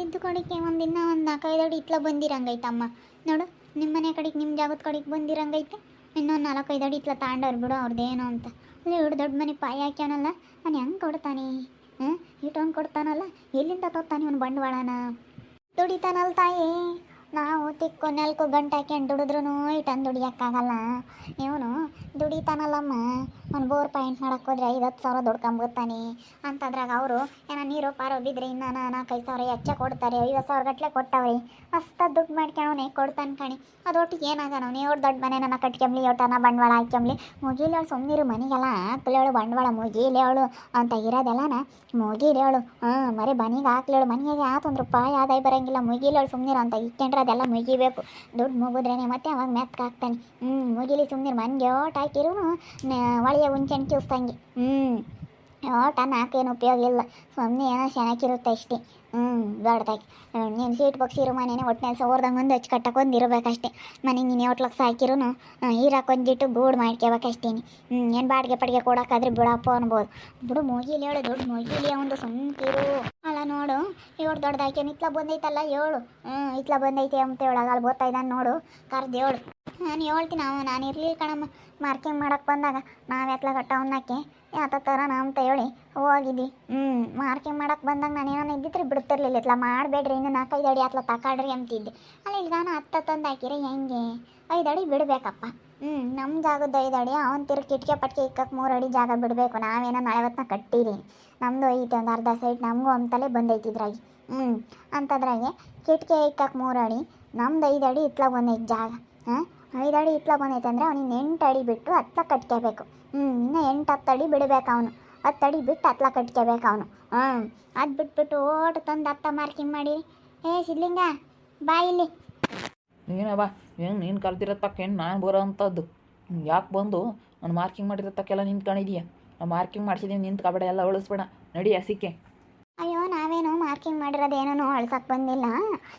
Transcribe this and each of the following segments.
ಇದ್ದಿದ್ದು ಕಡೆಗೆ ಒಂದು ಒಂದು ನಾಲ್ಕೈದು ಅಡಿ ಇತ್ಲ ಬಂದಿರಂಗೈತಮ್ಮ. ನೋಡು ನಿಮ್ಮ ಮನೆ ಕಡೆಗೆ ನಿಮ್ಮ ಜಾಗದ ಕಡೆಗೆ ಬಂದಿರಂಗೈತೆ. ಇನ್ನೊಂದು ನಾಲ್ಕೈದು ಅಡಿ ಇತ್ಲ ತಾಂಡವ್ರು ಬಿಡು ಅವ್ರದ್ದೇನೋ ಅಂತ. ಅಲ್ಲಿ ಇವ್ರು ದೊಡ್ಡ ಮನೆ ಪಾಯ ಹಾಕ್ಯಾನಲ್ಲ ನಾನು ಹೆಂಗೆ ಕೊಡ್ತಾನೆ? ಹಾಂ ಇಟ್ಟೊಂದು ಕೊಡ್ತಾನಲ್ಲ, ಎಲ್ಲಿಂದ ತೋತಾನೆ ಇವನು ಬಂಡವಾಳನ? ದುಡಿತಾನಲ್ಲ ತಾಯಿ. ನಾವು ತಿಕ್ಕು ನಾಲ್ಕು ಗಂಟೆ ಹಾಕ್ಯಂಡು ದುಡಿದ್ರೂ ಇಟ್ಟಂದು ದುಡಿಯೋಕ್ಕಾಗಲ್ಲ. ಇವನು ದುಡಿತಾನಲ್ಲಮ್ಮ. ಒಂದು ಬೋರ್ ಪಾಯಿಂಟ್ ಮಾಡಕ್ಕೆ ಹೋದ್ರೆ ಐದು ಹತ್ತು ಸಾವಿರ ದುಡ್ಕೊಂಬರ್ತಾನೆ ಅಂತದ್ರಾಗ ಅವರು ಏನೋ ನೀರು ಪಾರೋ ಬಿದ್ದರೆ ಇನ್ನು ನಾಲ್ಕೈದು ಸಾವಿರ ಹೆಚ್ಚ ಕೊಡ್ತಾರೆ, ಐವತ್ತು ಸಾವಿರ ಗಟ್ಟಲೆ ಕೊಟ್ಟವ್ರಿ ಮಸ್ತ ದುಡ್ಡು ಮಾಡ್ಕೊಳವನೆ ಕೊಡ್ತಾನೆ ಕಣಿ. ಅದೊಟ್ಟಿಗೆ ಏನಾಗನವನು ಅವ್ರು ದೊಡ್ಡ ಮನೆ, ನನ್ನ ಕಟ್ಕೊಂಬ್ಲಿ ಒಟ್ಟನ ಬಂಡವಾಳ ಹಾಕ್ಯಂಬ್ಲಿ ಮುಗಿಲಿ ಅವಳು ಸುಮ್ಮನಿರು ಮನೆಗೆಲ್ಲ ಹಾಕ್ಲೇಳು ಬಂಡವಾಳ, ಮುಗಿಲಿ ಅವಳು ಅಂತ ಇರೋದೆಲ್ಲನ? ಮುಗಿಲಿ ಅವಳು, ಹಾಂ, ಮರಿ ಮನೆಗೆ ಹಾಕ್ಲೇಳು ಮನೆಗೆ ಆ ಒಂದು ರೂಪಾಯಿ ಆದಾಯ ಬರೋಂಗಿಲ್ಲ, ಮುಗಿಲಿ ಅವಳು ಸುಮ್ಮನಿರು ಅಂತ ಇಟ್ಕೊಂಡ್ರೆ ಅದೆಲ್ಲ ಮುಗಿಬೇಕು. ದುಡ್ಡು ಮುಗಿದ್ರೇನೆ ಮತ್ತೆ ಅವಾಗ ಮೆತ್ತಾಕ್ತಾನೆ ಹ್ಞೂ ಮುಗಿಲಿ ಸುಮ್ಮನಿರು ಮನೆಗೆ ಓಟ್ ಹಾಕಿರು ಒಳೆಯ ಹುಂಚೆಣ್ಣು ಕಿವಿಸ್ತಂಗೆ ಹ್ಞೂ ಓಟ ಏನು ಉಪಯೋಗ ಇಲ್ಲ. ಸುಮ್ಮನೆ ಏನೋ ಚೆನ್ನಾಗಿರುತ್ತೆ ಅಷ್ಟೇ. ಹ್ಞೂ ದೊಡ್ಡದಾಗಿ. ನೀನು ಸೀಟ್ ಬಗ್ಸಿರು ಮನೇನೆ ಒಟ್ಟಿನಲ್ಲಿ ಸೋರ್ದಂಗೆ ಒಂದು ಹಚ್ಚಿ ಕಟ್ಟಕ್ಕೆ ಒಂದು ಇರಬೇಕಷ್ಟೇ. ಮನೆಗೆ ನೀನು ಏಟ್ ಸಾಕಿರೂ ಹೀರಾಕೊಂದಿಟ್ಟು ಗೂಡು ಮಾಡ್ಕೋಬೇಕಷ್ಟೇ ಹ್ಞೂ ಏನು ಬಾಡಿಗೆ ಪಡಿಗೆ ಕೊಡೋಕ್ಕಾದ್ರೆ ಬಿಡಪ್ಪ ಅನ್ಬೋದು. ಬಿಡು, ಮುಗಿಲಿ ಹೇಳು, ದೊಡ್ಡ ಮುಗಿಲಿ ಒಂದು ಸುಮ್ಕಿರು ಅಲ್ಲ ನೋಡು ಇವಳು ದೊಡ್ಡದಾಕಿ ಇತ್ಲ ಬಂದೈತಲ್ಲ ಹೇಳು. ಹ್ಞೂ ಇತ್ಲ ಬಂದೈತೆ ಅಂತ ಹೇಳಾಗ ಅಲ್ಲಿ ಗೊತ್ತಾಯ್ದಾನೆ ನೋಡು, ಕರ್ದು ಹೇಳು. ನಾನು ಹೇಳ್ತೀನಿ, ಅವ ನಾನು ಇರಲಿಲ್ಲ ಕಣಮ್ಮ. ಮಾರ್ಕಿಂಗ್ ಮಾಡೋಕ್ಕೆ ಬಂದಾಗ ನಾವು ಎತ್ಲ ಕಟ್ಟ ಅವನ್ನಕ್ಕೆ ಯಾತ ಥರ ಅಂತ ಹೇಳಿ ಹೋಗಿದ್ವಿ ಹ್ಞೂ ಮಾರ್ಕಿಂಗ್ ಮಾಡಕ್ಕೆ ಬಂದಾಗ ನಾನು ಏನೋ ಇದ್ದಿದ್ರೆ ಬಿಡ್ತಿರ್ಲಿಲ್ಲ. ಇತ್ಲ ಮಾಡಬೇಡ್ರಿ ಇನ್ನು ನಾಲ್ಕೈದು ಅಡಿ ಅತ್ಲ ತಕಾಡ್ರಿ ಅಂತಿದ್ದೆ. ಅಲ್ಲಿ ಇಲ್ಲಿ ನಾನು ಹತ್ತ ತಂದು ಹಾಕಿರಿ ಹೆಂಗೆ? ಐದು ಅಡಿ ಬಿಡಬೇಕಪ್ಪ. ಹ್ಞೂ ನಮ್ಮ ಜಾಗದ ಐದು ಅಡಿ. ಅವನ ತಿರು ಕಿಟಕಿ ಪಟ್ಕೆ ಇಕ್ಕಕ್ಕೆ ಮೂರು ಅಡಿ ಜಾಗ ಬಿಡಬೇಕು. ನಾವೇನೋ ನಲವತ್ತನ್ನ ಕಟ್ಟಿರಿ. ನಮ್ಮದು ಐತೆ ಒಂದು ಅರ್ಧ ಸೈಡ್. ನಮಗೂ ಅಂತಲೇ ಬಂದೈತಿದ್ರಾಗಿ ಹ್ಞೂ ಅಂತದ್ರಾಗೆ ಕಿಟಕಿ ಇಕ್ಕಕ್ಕೆ ಮೂರು ಅಡಿ ನಮ್ದು ಐದು ಅಡಿ ಇತ್ಲ ಬಂದೈತೆ ಜಾಗ. ಹಾಂ? ಐದು ಅಡಿ ಇತ್ಲ ಬಂದೈತೆ ಅಂದರೆ ಅವ್ನಿಗೆ ಎಂಟು ಅಡಿ ಬಿಟ್ಟು ಹತ್ಲ ಕಟ್ಕೋಬೇಕು ಹ್ಞೂ ಇನ್ನು ಎಂಟು ಹತ್ತು ಅಡಿ ಬಿಡಬೇಕು ಅವನು. ಹತ್ತು ತಡಿ, ಬಿಟ್ಟು ಹತ್ಲ ಕಟ್ಕೋಬೇಕು ಅವನು. ಹ್ಞೂ ಅದು ಬಿಟ್ಬಿಟ್ಟು ಓಟ್ ತಂದು ಅತ್ತ ಮಾರ್ಕಿಂಗ್ ಮಾಡಿ. ಏ, ಸಿದ್ಲಿಂಗ, ಬಾ ಇಲ್ಲಿ. ನೀನವ ಏನು ನೀನು ಕಲ್ತಿರೋ ತಕ್ಕ ಏನು ನಾನು ಬರೋ ಅಂಥದ್ದು ಯಾಕೆ ಬಂದು ನಾನು ಮಾರ್ಕಿಂಗ್ ಮಾಡಿರೋ ತಕ್ಕೆಲ್ಲ ನಿಂತ್ಕೊಂಡಿದೀಯ? ನಾನು ಮಾರ್ಕಿಂಗ್ ಮಾಡಿಸಿದ್ದೀನಿ ನಿಂತ್ಕೊಬೇಡ ಎಲ್ಲ ಉಳಿಸ್ಬೇಡ. ನಡಿ ಹಸಿಕೆ ನಾವೇನು ಮಾಡಿರೋದು ಮಾಡಿರೋದೇನೋ ಅಳ್ಸಕ್ಕೆ ಬಂದಿಲ್ಲ.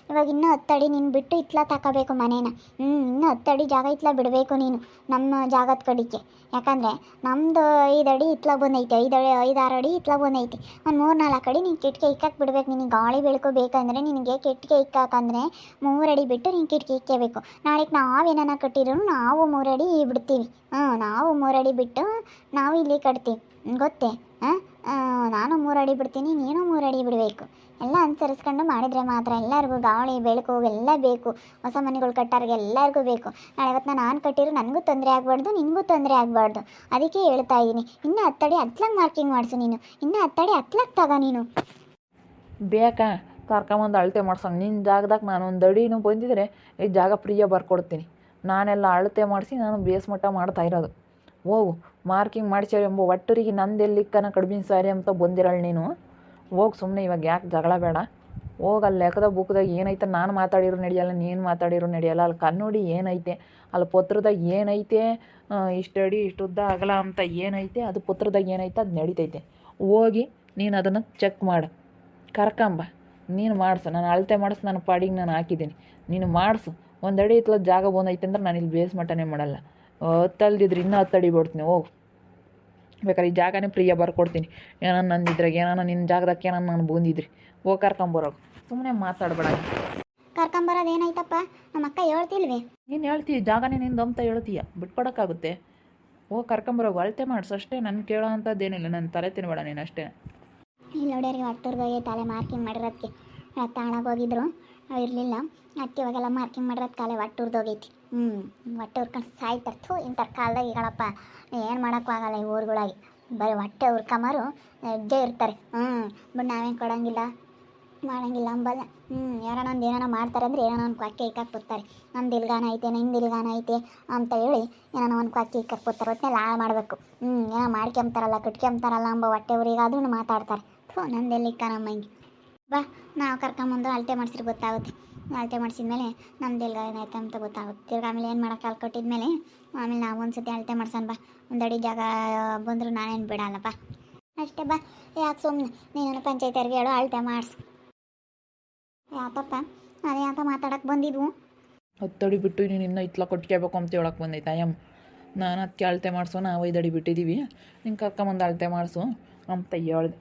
ಇವಾಗ ಇನ್ನೂ ಹತ್ತಡಿ ನೀನು ಬಿಟ್ಟು ಇತ್ಲ ತಗೋಬೇಕು ಮನೇನ. ಹ್ಞೂ ಇನ್ನೂ ಹತ್ತಡಿ ಜಾಗ ಇತ್ಲ ಬಿಡಬೇಕು ನೀನು, ನಮ್ಮ ಜಾಗದ ಕಡೆಗೆ. ಯಾಕಂದರೆ ನಮ್ಮದು ಐದು ಅಡಿ ಇತ್ತಲ ಬಂದೈತೆ, ಐದು ಅಡಿ ಐದಾರು ಅಡಿ ಇತ್ತಲ ಬಂದೈತಿ. ಒಂದು ಮೂರು ನಾಲ್ಕು ಅಡಿ ನೀನು ಕಿಟಕಿ ಇಕ್ಕಕ್ಕೆ ಬಿಡಬೇಕು ನಿನಗೆ ಗಾಳಿ ಬೆಳಕು ನಿನಗೆ ಕಿಟಕಿ ಇಕ್ಕಾಕಂದರೆ ಮೂರು ಅಡಿ ಬಿಟ್ಟು ನೀನು ಕಿಟಕಿ ಇಕ್ಕಬೇಕು. ನಾಳೆಗೆ ನಾವೇನ ಕಟ್ಟಿದ್ರು ನಾವು ಮೂರು ಅಡಿ ಬಿಡ್ತೀವಿ. ಹಾಂ ನಾವು ಮೂರು ಅಡಿ ಬಿಟ್ಟು ನಾವು ಇಲ್ಲಿ ಕಟ್ತೀವಿ. ಗೊತ್ತೇ? ಹಾಂ? ನಾನು ಮೂರು ಅಡಿ ಬಿಡ್ತೀನಿ, ನೀನು ಮೂರು ಅಡಿ ಬಿಡಬೇಕು. ಎಲ್ಲ ಅನುಸರಿಸ್ಕೊಂಡು ಮಾಡಿದರೆ ಮಾತ್ರ ಎಲ್ಲರಿಗೂ ಗಾಳಿ, ಬೆಳಕು, ಎಲ್ಲ ಬೇಕು. ಹೊಸ ಮನೆಗಳು ಕಟ್ಟಾರಿಗೆ ಎಲ್ಲರಿಗೂ ಬೇಕು. ನಾಳೆ ಇವತ್ತು ನಾನು ಕಟ್ಟಿರೋ ನನಗೂ ತೊಂದರೆ ಆಗಬಾರ್ದು, ನಿನಗೂ ತೊಂದರೆ ಆಗಬಾರ್ದು. ಅದಕ್ಕೆ ಹೇಳ್ತಾ ಇದ್ದೀನಿ ಇನ್ನೂ ಹತ್ತಡಿ ಹತ್ಲಾಗ ಮಾರ್ಕಿಂಗ್ ಮಾಡಿಸು ನೀನು. ಇನ್ನೂ ಹತ್ತಡಿ ಹತ್ಲಾಗ ತಗ ನೀನು. ಬೇಕಾ, ಕರ್ಕೊಂಬಂದು ಅಳತೆ ಮಾಡ್ಸಂಗೆ ನಿನ್ನ ಜಾಗದಾಗ ನಾನು ಒಂದು ಅಡಿನೂ ಬಂದಿದ್ರೆ ಈ ಜಾಗ ಫ್ರೀಯಾಗಿ ಬರ್ಕೊಡ್ತೀನಿ. ನಾನೆಲ್ಲ ಅಳತೆ ಮಾಡಿಸಿ ನಾನು ಬೇಸ್ಮಟ್ಟ ಮಾಡ್ತಾ ಇರೋದು. ಹೋಗು. ಮಾರ್ಕಿಂಗ್ ಮಾಡ್ಸ್ಯಾರ ಎಂಬ ಒಟ್ಟರಿಗೆ ನಂದೆಲ್ಲಿಕ್ಕನ ಕಡ್ಮಿನ ಸಾರಿ ಅಂತ ಬಂದಿರಳು ನೀನು? ಹೋಗಿ ಸುಮ್ಮನೆ ಇವಾಗ ಯಾಕೆ ಜಗಳ ಬೇಡ. ಹೋಗಿ ಅಲ್ಲಿ ಲೆಕ್ಕದ ಬುಕ್ದಾಗ ಏನೈತೆ ನಾನು ಮಾತಾಡಿರೋ ನಡೆಯಲ್ಲ, ನೀನು ಮಾತಾಡಿರೋ ನಡೆಯಲ್ಲ ಅಲ್ಲಿ ಕನ್ನೋಡಿ ಏನೈತೆ? ಅಲ್ಲಿ ಪತ್ರದಾಗ ಏನೈತೆ? ಇಷ್ಟು ಅಡಿ ಇಷ್ಟು ಉದ್ದ ಅಗಲ ಅಂತ ಏನೈತೆ? ಅದು ಪತ್ರದಾಗ ಏನೈತೆ? ಅದು ನಡೀತೈತೆ. ಹೋಗಿ ನೀನು ಅದನ್ನು ಚೆಕ್ ಮಾಡು. ಕರ್ಕಂಬ. ನೀನು ಮಾಡಿಸು. ನಾನು ಅಳತೆ ಮಾಡಿಸು ನನ್ನ ಪಾಡಿಗೆ ನಾನು ಹಾಕಿದ್ದೀನಿ. ನೀನು ಮಾಡಿಸು. ಒಂದು ಅಡಿ ಜಾಗ ಬಂದೈತೆ ಅಂದ್ರೆ ನಾನು ಇಲ್ಲಿ ಬೇಸ್ ಮಟ್ಟನೇ ಮಾಡಲ್ಲ. ಹತ್ತಲ್ದಿದ್ರೆ ಇನ್ನೂ ಹತ್ತು ಅಡಿ ಬಿಡ್ತೀನಿ ಹೋಗು. ಬೇಕಾದ್ರೆ ಈ ಜಾಗನೇ ಪ್ರಿಯ ಬರ್ಕೊಡ್ತೀನಿ. ನನ್ನ ನಂದಿದ್ರಾಗ ಏನೋ ನಿನ್ನ ಜಾಗದಾಗ ಏನೋ ನಾನು ಬಂದಿದ್ರಿ ಹೋಗಿ ಕರ್ಕೊಂಬರೋಗು ಸುಮ್ಮನೆ ಮಾತಾಡಬೇಡ. ಕರ್ಕೊಂಬರೋದು ಏನಾಯ್ತಪ್ಪ? ನಮ್ಮ ಅಕ್ಕ ಹೇಳ್ತಿಲ್ವೇ? ನೀನು ಹೇಳ್ತೀಯ ಜಾಗನೇ ನಿಂದು ಅಂತ ಹೇಳ್ತೀಯ. ಬಿಟ್ಕೊಡೋಕ್ಕಾಗುತ್ತೆ. ಹೋಗಿ ಕರ್ಕೊಂಬರೋಗು ಅಳತೆ ಮಾಡಿಸು. ಅಷ್ಟೇ ನನ್ನ ಕೇಳೋ ಅಂಥದ್ದೇನಿಲ್ಲ ನನ್ನ ತಲೆ ತಿನ್ಬೇಡ ನೀನು ಅಷ್ಟೇ. ಇಲ್ಲಿ ನೋಡ್ಯಾರಿ ಒಟ್ಟೂರ್ಗೆ ತಲೆ ಮಾರ್ಕಿಂಗ್ ಮಾಡಿರೋದಕ್ಕೆ ಹೋಗಿದ್ರು. ಇರಲಿಲ್ಲ. ಅದಕ್ಕೆ ಇವಾಗೆಲ್ಲ ಮಾರ್ಕಿಂಗ್ ಮಾಡಿರೋದು ಕಾಲೇ ಒಟ್ಟು ಹೋಗೈತಿ. ಹ್ಞೂ ಹೊಟ್ಟೆ ಉರ್ಕೊಂಡು ಸಾಯ್ತಾರೆ. ಥೂ ಇಂಥ ಕಾಲದಾಗ ಈಗಳಪ್ಪ ಏನು ಮಾಡೋಕ್ಕೂ ಆಗಲ್ಲ ಈ ಊರುಗಳಾಗಿ. ಬರೀ ಹೊಟ್ಟೆ ಉರ್ಕೊಂಬರು ಹೆಜ್ಜೆ ಇರ್ತಾರೆ. ಹ್ಞೂ ಬಟ್ ನಾವೇನು ಕೊಡೋಂಗಿಲ್ಲ, ಮಾಡೋಂಗಿಲ್ಲ ಅಂಬಲ್ಲ. ಹ್ಞೂ ಯಾರೋ ಒಂದು ಮಾಡ್ತಾರೆ ಅಂದರೆ ಏನೋ ಒಂದು ಕ್ವಾಕಿ ಇಕ್ಕಕ್ಕೆ ಬರ್ತಾರೆ ನಮ್ದು ಇಲ್ಗಾನ ಐತೆ, ನಿಮ್ದು ಇಲ್ಗಾನ ಐತೆ ಅಂತ ಹೇಳಿ ಏನೋ ಒಂದು ಕ್ವಾಕಿ ಇಕ್ಕಕ್ಕೆ ಬರ್ತಾರೆ ಒಟ್ಟಿನಲ್ಲಿ ಹಾಳು ಮಾಡಬೇಕು. ಹ್ಞೂ ಏನೋ ಮಾಡ್ಕೊಂಬ್ತಾರಲ್ಲ, ಕಟ್ಕೊಂಬ್ತಾರಲ್ಲ ಅಂಬ ಹೊಟ್ಟೆ ಊರಿಗಾದ್ರೂ ಮಾತಾಡ್ತಾರೆ. ಥೂ, ನಂದೆಲ್ಲಿ ಇಕ್ಕನಮ್ಮ ಹಿಂಗೆ ಬಾ, ನಾವು ಕರ್ಕೊಂಬಂದು ಅಳತೆ ಮಾಡಿಸಿದ್ರೆ ಗೊತ್ತಾಗುತ್ತೆ. ಅಳತೆ ಮಾಡಿಸಿದ್ಮೇಲೆ ನಮ್ದು ಎಲ್ಗ ಏನಾಯ್ತು ಅಂತ ಗೊತ್ತಾಗುತ್ತೆ. ತಿರ್ಗಿ ಆಮೇಲೆ ಏನು ಮಾಡೋಕೆ ಕಾಲು ಕೊಟ್ಟಿದ್ಮೇಲೆ ಆಮೇಲೆ ನಾವು ಒಂದು ಸತಿ ಅಳತೆ ಮಾಡ್ಸೋಣ ಬಾ. ಒಂದು ಅಡಿ ಜಾಗ ಬಂದರೂ ನಾನೇನು ಬಿಡಲ್ಲಪ್ಪ ಅಷ್ಟೇ ಬಾ. ಯಾಕೆ ಸುಮ್ಮನೆ ನೀನು ಪಂಚಾಯತಿಯವ್ರಿಗೆ ಹೇಳು, ಅಳತೆ ಮಾಡಿಸು. ಯಾತಪ್ಪ? ಅದೇ ಅಂತ ಮಾತಾಡಕ್ಕೆ ಬಂದಿದ್ವು. ಹತ್ತಡಿ ಬಿಟ್ಟು ನೀನು ಇನ್ನೂ ಇತ್ಲ ಕೊಟ್ಕೋಬೇಕು ಅಂತ ಹೇಳಕ್ಕೆ ಬಂದೈತೆ? ಅಯ್ಯಮ್ಮ ನಾನು ಅದಕ್ಕೆ ಅಳತೆ ಮಾಡಿಸು ನಾವು ಐದು ಅಡಿ ಬಿಟ್ಟಿದ್ದೀವಿ ನಿಂಗೆ ಕರ್ಕೊಂಬಂದು ಅಳತೆ ಮಾಡಿಸು. ಅಂತ ಹೇಳ್ದೆ.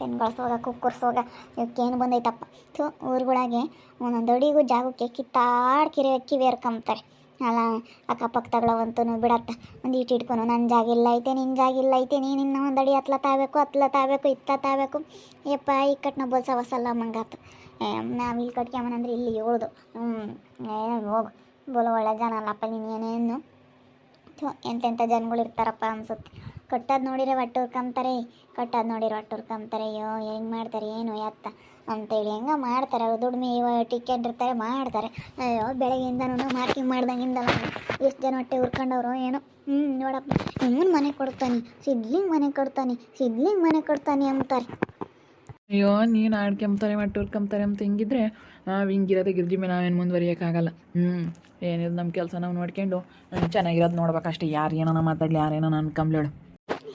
ಪೆನ್ಗೊಳ್ಸೋಗ ಕುಕ್ಕರ್ಸೋಗ, ಇವಕ್ಕೇನು ಬಂದೈತಪ್ಪ. ಥು, ಊರುಗಳಾಗೆ ಒಂದೊಂದು ಅಡಿಗೂ ಜಾಗಕ್ಕೆ ಕಿತ್ತಾಡ್ ಕಿರಿ ಕಿವಿ ಏರ್ಕೊಂತಾರೆ ಅಲ್ಲ ಅಕ್ಕಪಕ್ಕದಗಳವಂತೂ ಬಿಡತ್ತ. ಒಂದು ಇಟ್ಟು ಇಟ್ಕೊನು ನನ್ನ ಜಾಗ ಇಲ್ಲ ಐತೆ ನಿನ್ನ ಜಾಗ ಇಲ್ಲ ಐತೆ, ನೀನು ಇನ್ನು ಒಂದು ಅಡಿ ಹತ್ಲ ತಾಬೇಕು ಹತ್ಲ ತಾಬೇಕು ಇತ್ತ ತಾಬೇಕು ಯಪ್ಪ, ಈ ಕಟ್ನ ಬೋಲ್ಸ ಹೊಸಲ್ಲ ಮಂಗಾತು. ನಾವು ಇಲ್ಲಿ ಕಟ್ಕೊಂಬನಂದ್ರೆ ಇಲ್ಲಿ ಏಳ್ದು ಹ್ಞೂ ಹೋಗು. ಬೋಲು ಒಳ್ಳೆ ಜನ ಅಲ್ಲಪ್ಪ, ನೀನು ಏನೇನು? ಎಂತೆಂಥ ಜನಗಳು ಇರ್ತಾರಪ್ಪ ಅನ್ಸುತ್ತೆ. ಕಟ್ಟೋದು ನೋಡಿದ್ರೆ ಒಟ್ಟು ಹುರ್ಕೊಂತಾರೆ ಕಟ್ಟೋದು ನೋಡಿದ್ರೆ ಒಟ್ಟು ಕಂಬ್ತಾರೆ ಅಯ್ಯೋ, ಹೆಂಗೆ ಮಾಡ್ತಾರೆ, ಏನು ಎತ್ತ ಅಂತೇಳಿ ಹೆಂಗೆ ಮಾಡ್ತಾರೆ, ಅವ್ರು ದುಡಿಮೆ ಇವ ಟಿಕೆಟ್ ಇರ್ತಾರೆ, ಮಾಡ್ತಾರೆ. ಅಯ್ಯೋ, ಬೆಳಗ್ಗೆಯಿಂದನೂ ಮಾರ್ಕಿಂಗ್ ಮಾಡ್ದಂಗಿಂದಲ್ಲ ಎಷ್ಟು ಜನ ಹೊಟ್ಟೆ ಹುರ್ಕೊಂಡವ್ರು ಏನು. ಹ್ಞೂ ನೋಡಪ್ಪ ಇವನು ಮನೆ ಕೊಡ್ತಾನೆ, ಸಿದ್ಲಿಂಗ್ ಮನೆ ಕೊಡ್ತಾನೆ, ಸಿದ್ಲಿಂಗ್ ಮನೆ ಕೊಡ್ತಾನೆ ಅಂತಾರೆ. ಅಯ್ಯೋ, ನೀನು ಆಡ್ಕೊಂಬ್ತಾರೆ ಮಟ್ಟು ಹುರ್ಕೊಂಬ್ತಾರೆ ಅಂತ ಹಿಂಗಿದ್ರೆ ಹಿಂಗಿರೋದು ಗಿರ್ಜಿ ಮೇಲೆ ನಾವೇನು ಮುಂದುವರಿಯೋಕ್ಕಾಗಲ್ಲ. ಹ್ಞೂ ಏನಿದೆ ನಮ್ಮ ಕೆಲಸ ನಾವು ನೋಡ್ಕೊಂಡು ಚೆನ್ನಾಗಿರೋದು ನೋಡ್ಬೇಕಷ್ಟೇ, ಯಾರು ಏನೋ ಮಾತಾಡಲಿ ಯಾರೇನೋ ಅನ್ಕೊಂಬ್ಲೇಳು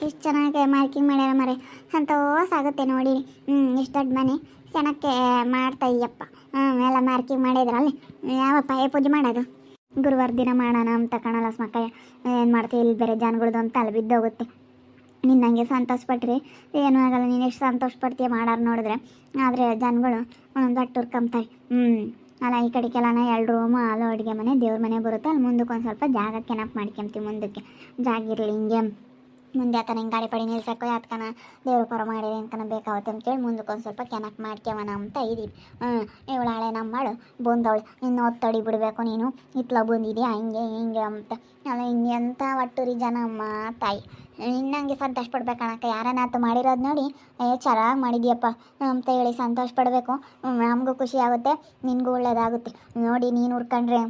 ಎಷ್ಟು ಚೆನ್ನಾಗಿ ಮಾರ್ಕಿಂಗ್ ಮಾಡ್ಯಾರ ಮರೆ ಸಂತೋಷ ಆಗುತ್ತೆ ನೋಡಿ. ಹ್ಞೂ ಇಷ್ಟು ದೊಡ್ಡ ಮನೆ. ಚೆನ್ನಕ್ಕೆ ಮಾಡ್ತಾ ಇಯ್ಯಪ್ಪ ಹ್ಞೂ ಎಲ್ಲ ಮಾರ್ಕಿಂಗ್ ಮಾಡಿದ್ರಲ್ಲಿ ಯಾವ ಪಾಯ ಪೂಜೆ ಮಾಡೋದು? ಗುರುವಾರ ದಿನ ಮಾಡೋಣ ಅಂತ ಕಾಣಲ್ಲ ಸ್ಮಕ್ಕಯ್ಯ ಏನು ಮಾಡ್ತೀವಿ ಇಲ್ಲಿ ಬೇರೆ ಜನಗಳದ್ದು ಅಂತ ಅಲ್ಲಿ ಬಿದ್ದೋಗುತ್ತೆ ನಿನ್ನ ಹಂಗೆ ಸಂತೋಷ ಪಟ್ರಿ. ಏನೂ ಆಗಲ್ಲ, ನೀನು ಎಷ್ಟು ಸಂತೋಷ ಪಡ್ತೀಯ ಮಾಡಾರ ನೋಡಿದ್ರೆ. ಆದರೆ ಜನಗಳು ಒಂದೊಂದು ಹುರ್ಕೊಂತಾರೆ ಹ್ಞೂ ಅಲ್ಲ, ಈ ಕಡೆಗೆಲ್ಲ ಎರಡು ರೂಮು ಅಲ್ಲೂ ಅಡುಗೆ ಮನೆ, ದೇವ್ರ ಮನೆ ಬರುತ್ತೆ. ಅಲ್ಲಿ ಮುಂದಕ್ಕೆ ಒಂದು ಸ್ವಲ್ಪ ಜಾಗ ಕೆನಪ್ ಮಾಡ್ಕೊಂತೀವಿ ಮುಂದಕ್ಕೆ. ಜಾಗ ಇರಲಿ, ಹಿಂಗೆ. ಮುಂದೆ ಆತನ ಹಿಂಗೆ ಗಾಡಿ ಪಡಿ ನಿಲ್ಸಕ್ಕೋ ಯಾತ್ಕನ ದೇವ್ರ ಪರ ಮಾಡಿದೆ ಅಂತನ ಬೇಕಾಗುತ್ತೆ ಅಂತೇಳಿ ಮುಂದಕ್ಕೆ ಒಂದು ಸ್ವಲ್ಪ ಕೆನಕ್ ಮಾಡ್ಕ್ಯವನ ಅಂತ ಇದೀವಿ ಹ್ಞೂ ಇವಳು ಹಳೆ ನಮ್ಮ ಮಾಡು ಬಂದವಳು, ಇನ್ನು ಒತ್ತಡಿ ಬಿಡಬೇಕು ನೀನು, ಇತ್ಲ ಬಂದಿದ್ಯಾ, ಹಿಂಗೆ ಹಿಂಗೆ ಅಂತ. ಅಲ್ಲ ಹಿಂಗೆ ಅಂತ ಒಟ್ಟುರಿ ಜನ ಅಮ್ಮ, ತಾಯಿ. ಇನ್ನಂಗೆ ಸಂತೋಷ ಪಡ್ಬೇಕಣಕ್ಕ ಯಾರನ್ನಾತು ಮಾಡಿರೋದು ನೋಡಿ, ಏ, ಚೆನ್ನಾಗಿ ಮಾಡಿದ್ಯಪ್ಪ, ಅಂತ ಹೇಳಿ ಸಂತೋಷ ಪಡಬೇಕು. ನಮಗೂ ಖುಷಿ ಆಗುತ್ತೆ, ನಿನಗೂ ಒಳ್ಳೇದಾಗುತ್ತೆ. ನೋಡಿ ನೀನು ಹುಡ್ಕೊಂಡ್ರೆ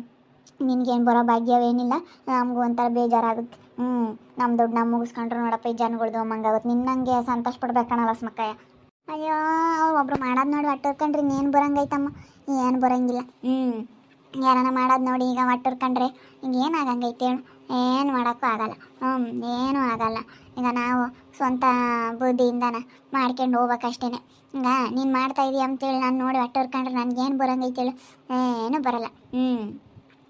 ನಿನಗೇನು ಬರೋ ಭಾಗ್ಯವೇನಿಲ್ಲ, ನಮಗೂ ಒಂಥರ ಬೇಜಾರಾಗುತ್ತೆ. ಹ್ಞೂ ನಮ್ಮ ದುಡ್ಡು ನಾವು ಮುಗಿಸ್ಕೊಂಡ್ರು ನೋಡಪ್ಪ ಈ ಜನಗಳ್ದು ಅಮ್ಮಂಗಾಗುತ್ತೆ ನಿನ್ನಂಗೆ ಸಂತೋಷ ಪಡ್ಬೇಕಣಲ್ಲ ಸ್ಮಕ್ಕಯ್ಯ ಅಯ್ಯೋ ಅವ್ರು ಒಬ್ರು ಮಾಡೋದು ನೋಡಿ ಒಟ್ಟಿರ್ಕಂಡ್ರಿ ಇನ್ನೇನು ಬರಂಗೈತಮ್ಮ? ಏನು ಬರಂಗಿಲ್ಲ. ಹ್ಞೂ ಯಾರನ್ನ ಮಾಡೋದು ನೋಡಿ ಈಗ ಒಟ್ಟು ಹುರ್ಕೊಂಡ್ರೆ ಈಗ ಏನು ಆಗಂಗೈತೆ ಹೇಳು. ಏನು ಮಾಡೋಕ್ಕೂ ಆಗಲ್ಲ. ಹ್ಞೂ ಏನೂ ಆಗಲ್ಲ. ಈಗ ನಾವು ಸ್ವಂತ ಬುದ್ಧಿಯಿಂದನ ಮಾಡ್ಕೊಂಡು ಹೋಗ್ಬೇಕಷ್ಟೇ ಈಗ ನೀನು ಮಾಡ್ತಾ ಇದೀಯ ಅಂತೇಳಿ ನಾನು ನೋಡಿ ಒಟ್ಟು ಹುರ್ಕೊಂಡ್ರೆ ನನಗೇನು ಬರಂಗೈತೆ ಹೇಳು. ಏನೂ ಬರಲ್ಲ. ಹ್ಞೂ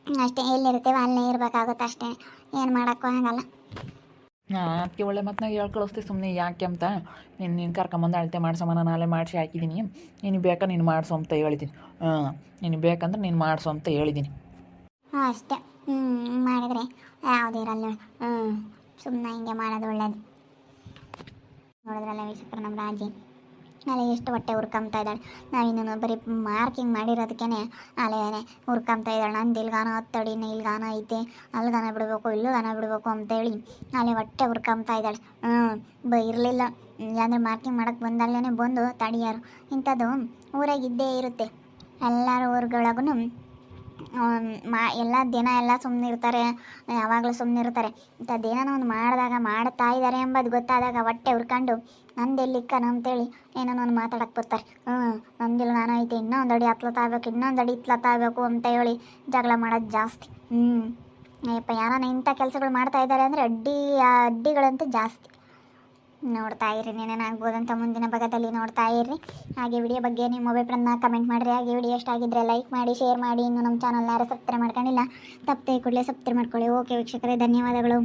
ಅಷ್ಟೇ ಎಲ್ಲಿರ್ತೀವಿ ಅಲ್ಲೇ ಇರಬೇಕಾಗುತ್ತೆ ಅಷ್ಟೇ. ಏನು ಮಾಡೋಕ್ಕೂ ಆಗಲ್ಲ. ಅದಕ್ಕೆ ಒಳ್ಳೆ ಮಾತನಾಗ ಹೇಳ್ ಕಳಿಸ್ತೀವಿ ಸುಮ್ಮನೆ ಯಾಕೆ ಅಂತ. ನೀನು ನೀನು ಕರ್ಕೊಂಬಂದು ಅಳತೆ ಮಾಡ್ಸಮ್ಮ ನಾನು ಅಲ್ಲೇ ಮಾಡಿಸಿ ಹಾಕಿದ್ದೀನಿ ನೀನು ಬೇಕಾ ನೀನು ಮಾಡಿಸು ಅಂತ ಹೇಳಿದ್ದೀನಿ ಹಾಂ ನೀನು ಬೇಕಂದ್ರೆ ನೀನು ಮಾಡಿಸು ಅಂತ ಹೇಳಿದ್ದೀನಿ ಹಾಂ ಅಷ್ಟೇ. ಹ್ಞೂ ಮಾಡಿದ್ರೆ ಯಾವುದೇ ಇರಲ್ಲ ಹ್ಞೂ ಸುಮ್ಮನೆ ಹಿಂಗೆ ಮಾಡೋದು ಒಳ್ಳೇದು. ನೋಡಿದ್ರಲ್ಲ ವೀಕ್ಷಕರು ನಮ್ಮ ರಾಜಿ. ಅಲ್ಲಿ ಎಷ್ಟು ಹೊಟ್ಟೆ ಹುರ್ಕೊಂತ ಇದ್ದಾಳೆ. ಇನ್ನೂ ಬರೀ ಮಾರ್ಕಿಂಗ್ ಮಾಡಿರೋದಕ್ಕೇ ಅಲೆನೆ ಹುರ್ಕೊಂತ ಇದ್ದಾಳೆ. ನಂದು ಇಲ್ಗಾನ ಹತ್ತಡಿನ ಇಲ್ಗಾನ ಐತೆ. ಅಲ್ಗಾನ ಬಿಡಬೇಕು ಇಲ್ಲೂ ಗಾನ ಬಿಡಬೇಕು ಅಂತೇಳಿ ಅಲ್ಲಿ ಹೊಟ್ಟೆ ಹುರ್ಕೊಂತ ಇದ್ದಾಳೆ. ಹ್ಞೂ ಬ, ಇರಲಿಲ್ಲ. ಅಂದರೆ ಮಾರ್ಕಿಂಗ್ ಮಾಡೋಕ್ಕೆ ಬಂದಾಗಲೇ ಬಂದು ತಡಿಯಾರು. ಇಂಥದ್ದು ಊರಾಗಿದ್ದೇ ಇರುತ್ತೆ. ಎಲ್ಲರ ಊರುಗಳಾಗೂ ಮಾ, ಎಲ್ಲ ದಿನ ಎಲ್ಲ ಸುಮ್ಮನೆ ಇರ್ತಾರೆ. ಯಾವಾಗಲೂ ಸುಮ್ಮನೆ ಇರ್ತಾರೆ. ಇಂಥದ್ದೇನೋ ಒಂದು ಮಾಡಿದಾಗ ಮಾಡ್ತಾ ಇದ್ದಾರೆ ಎಂಬುದು ಗೊತ್ತಾದಾಗ ಹೊಟ್ಟೆ ಹುರ್ಕೊಂಡು ನಂದೆಲ್ಲಿಕ್ಕನ ಅಂತೇಳಿ. ಏನೋ ಒಂದು ಮಾತಾಡಕ್ಕೆ ಬರ್ತಾರೆ. ಹ್ಞೂ ನಂದಿಲ್ಲ ನಾನು ಐತೆ ಇನ್ನೊಂದು ಅಡಿ ಹತ್ಲ ತಾಬೇಕು ಇನ್ನೊಂದು ಅಡಿ ಇತ್ಲ ತಾಬೇಕು ಅಂತ ಹೇಳಿ ಜಗಳ ಮಾಡೋದು ಜಾಸ್ತಿ. ಹ್ಞೂ ಅಯ್ಯಪ್ಪ ಯಾರನ್ನ ಇಂಥ ಕೆಲಸಗಳು ಮಾಡ್ತಾ ಇದ್ದಾರೆ ಅಂದರೆ ಅಡ್ಡಿ, ಅಡ್ಡಿಗಳಂತೂ ಜಾಸ್ತಿ. ನೋಡ್ತಾ ಇರಿ ಏನೇನಾಗ್ಬೋದಂತ ಮುಂದಿನ ಭಾಗದಲ್ಲಿ ನೋಡ್ತಾ ಇರ್ರಿ. ಹಾಗೆ ವಿಡಿಯೋ ಬಗ್ಗೆ ನಿಮ್ಮ ಅಭಿಪ್ರಾಯನ ಕಮೆಂಟ್ ಮಾಡಿರಿ. ಹಾಗೆ ವಿಡಿಯೋ ಇಷ್ಟ ಆಗಿದ್ರೆ ಲೈಕ್ ಮಾಡಿ ಶೇರ್ ಮಾಡಿ. ಇನ್ನು ನಮ್ಮ ಚಾನಲ್ನ ಯಾರು ಸಬ್ಸ್ಕ್ರೈಬ್ ಮಾಡ್ಕೊಂಡಿಲ್ಲ, ತಪ್ಪದೆ ಕೂಡಲೇ ಸಬ್ಸ್ಕ್ರೈಬ್ ಮಾಡ್ಕೊಳ್ಳಿ. ಓಕೆ ವೀಕ್ಷಕರೇ, ಧನ್ಯವಾದಗಳು.